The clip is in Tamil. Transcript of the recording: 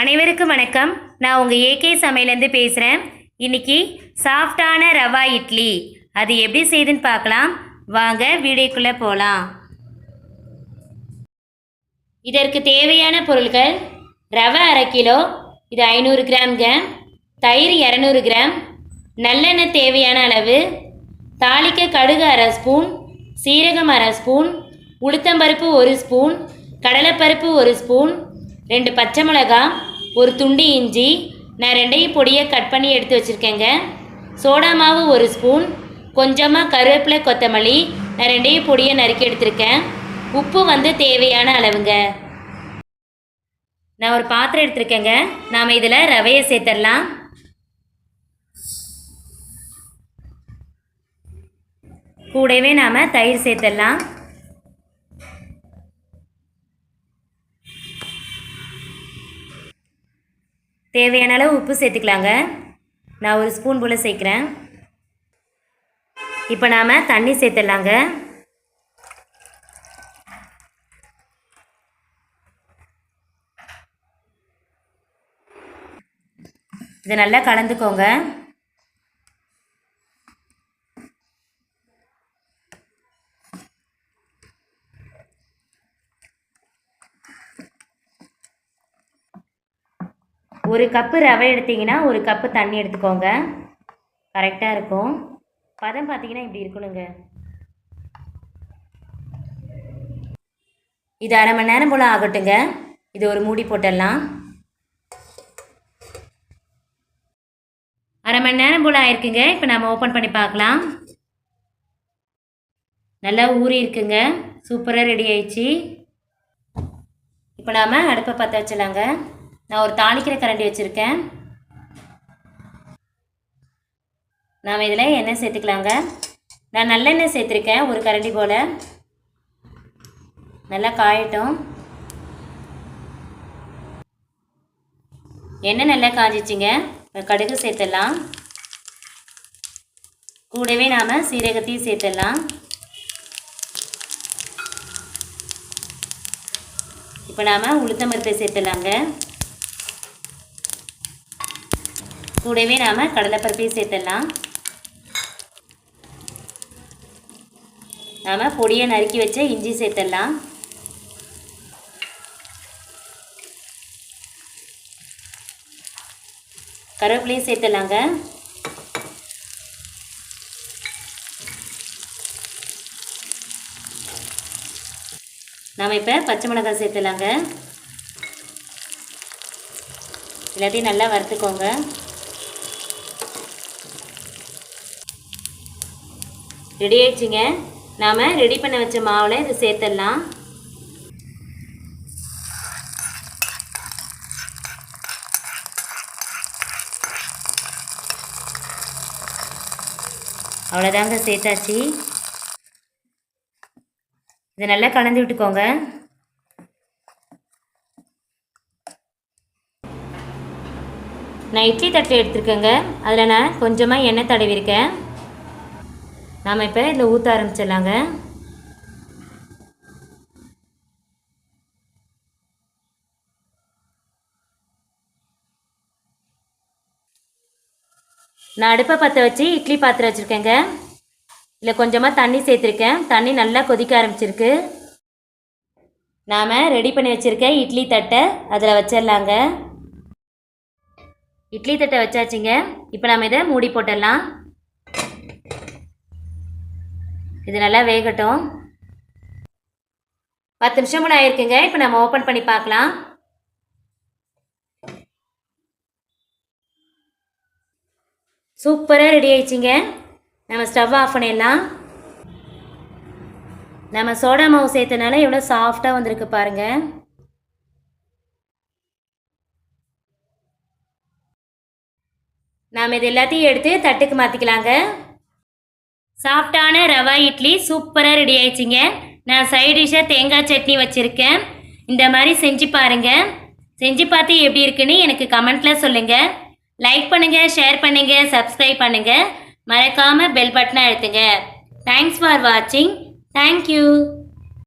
அனைவருக்கும் வணக்கம். நான் உங்கள் ஏகே சமையலேருந்து பேசுகிறேன் இன்னைக்கு சாஃப்டான ரவா இட்லி. அது எப்படி செய்யுதுன்னு பார்க்கலாம். வாங்க வீடியோக்குள்ளே போகலாம் இதற்கு தேவையான பொருட்கள் ரவை அரை கிலோ இது ஐநூறு கிராம்ங்க. தயிர் இரநூறு கிராம். நல்லெண்ணெய் தேவையான அளவு. தாளிக்க கடுகு அரை ஸ்பூன் சீரகம் அரை ஸ்பூன் உளுத்தம்பருப்பு ஒரு ஸ்பூன் கடலைப்பருப்பு ஒரு ஸ்பூன் ரெண்டு பச்சை மிளகாய் ஒரு துண்டு இஞ்சி நான் ரெண்டையும் பொடியை கட் பண்ணி எடுத்து வச்சுருக்கேங்க. சோடா மாவு ஒரு ஸ்பூன் கொஞ்சமாக கருவேப்பிலை கொத்தமல்லி நான் ரெண்டையும் பொடியை நறுக்கி எடுத்திருக்கேன். உப்பு வந்து தேவையான அளவுங்க. நான் ஒரு பாத்திரம் எடுத்திருக்கேங்க. நாம் இதில் ரவையை சேர்த்துடலாம் கூடவே நாம் தயிர் சேர்த்துடலாம் தேவையான அளவு உப்பு சேர்த்துக்கலாங்க. நான் ஒரு ஸ்பூன் போல் சேர்க்குறேன். இப்போ நாம் தண்ணி சேர்த்துடலாங்க. இதை நல்லா கலந்துக்கோங்க. ஒரு கப்பு ரவை எடுத்தீங்கன்னா ஒரு கப்பு தண்ணி எடுத்துக்கோங்க. கரெக்டாக இருக்கும். பதம் பார்த்தீங்கன்னா இப்படி இருக்கணுங்க. இது அரை மணி நேரம் போல் ஆகட்டுங்க. இது ஒரு மூடி போட்டுடலாம். அரை மணி நேரம் போல் ஆயிருக்குங்க. இப்போ நம்ம ஓப்பன் பண்ணி பார்க்கலாம். நல்லா ஊறி இருக்குங்க. சூப்பராக ரெடி ஆயிடுச்சு. இப்போ நாம் அடுப்பை பற்ற வச்சிடலாங்க. நான் ஒரு தாளிக்கிற கரண்டி வச்சுருக்கேன். நாம் இதில் எண்ணெய் சேர்த்துக்கலாங்க. நான் நல்லெண்ணெய் சேர்த்துருக்கேன் ஒரு கரண்டி போல். நல்லா காயட்டும். எண்ணெய் நல்லா காஞ்சிச்சிங்க. கடுகு சேர்த்துடலாம். கூடவே நாம் சீரகத்தையும் சேர்த்துடலாம். இப்போ நாம் உளுத்தம் பருப்பை சேர்த்துடலாங்க. கூடவே நாம் கடலைப்பருப்பையும் சேர்த்துடலாம். நாம் பொடியை நறுக்கி வச்ச இஞ்சி சேர்த்துடலாம். கருவேப்பிலையும் சேர்த்துடலாங்க. நாம் இப்போ பச்சை மிளகாய் சேர்த்துலாங்க எல்லாத்தையும் நல்லா வறுத்துக்கோங்க. ரெடி ஆயிடுச்சுங்க. நாம் ரெடி பண்ண வச்ச மாவில் இதை சேர்த்துடலாம். அவ்வளோதாங்க சேர்த்தாச்சு. இதை நல்லா கலந்து விட்டுக்கோங்க. நான் இட்லி தட்டில் எடுத்திருக்கேங்க. அதில் நான் கொஞ்சமாக எண்ணெய் தடவிருக்கேன் நாம் இப்போ இதில் ஊற்ற ஆரம்பிச்சிடலாங்க. நான் அடுப்பை பற்ற வச்சு இட்லி பாத்திரம் வச்சுருக்கேங்க. இதில் கொஞ்சமாக தண்ணி சேர்த்துருக்கேன். தண்ணி நல்லா கொதிக்க ஆரம்பிச்சிருக்கு. நாம் ரெடி பண்ணி வச்சுருக்க இட்லி தட்டை அதில் வச்சிடலாங்க. இட்லி தட்டை வச்சாச்சுங்க. இப்போ நாம் இதை மூடி போட்டுடலாம். இது நல்லா வேகட்டும். பத்து நிமிஷம் கூட ஆயிருக்குங்க. இப்போ நம்ம ஓப்பன் பண்ணி பார்க்கலாம். சூப்பராக ரெடி ஆயிடுச்சிங்க. நம்ம ஸ்டவ் ஆஃப் பண்ணிடலாம். நம்ம சோடா மாவு சேர்த்தனால எவ்வளோ சாஃப்டாக வந்திருக்கு பாருங்கள் நாம் இது எல்லாத்தையும் எடுத்து தட்டுக்கு மாற்றிக்கலாங்க சாஃப்டான ரவா இட்லி சூப்பராக ரெடி ஆயிடுச்சுங்க. நான் சைட் டிஷ்ஷாக தேங்காய் சட்னி வச்சுருக்கேன். இந்த மாதிரி செஞ்சு பாருங்கள் செஞ்சு பார்த்து எப்படி இருக்குன்னு எனக்கு கமெண்ட்டில் சொல்லுங்கள் லைக் பண்ணுங்கள் ஷேர் பண்ணுங்கள் சப்ஸ்கிரைப் பண்ணுங்கள் மறக்காமல் பெல் பட்டனை அழுத்துங்க. தேங்க்ஸ் ஃபார் வாட்சிங் தேங்க்யூ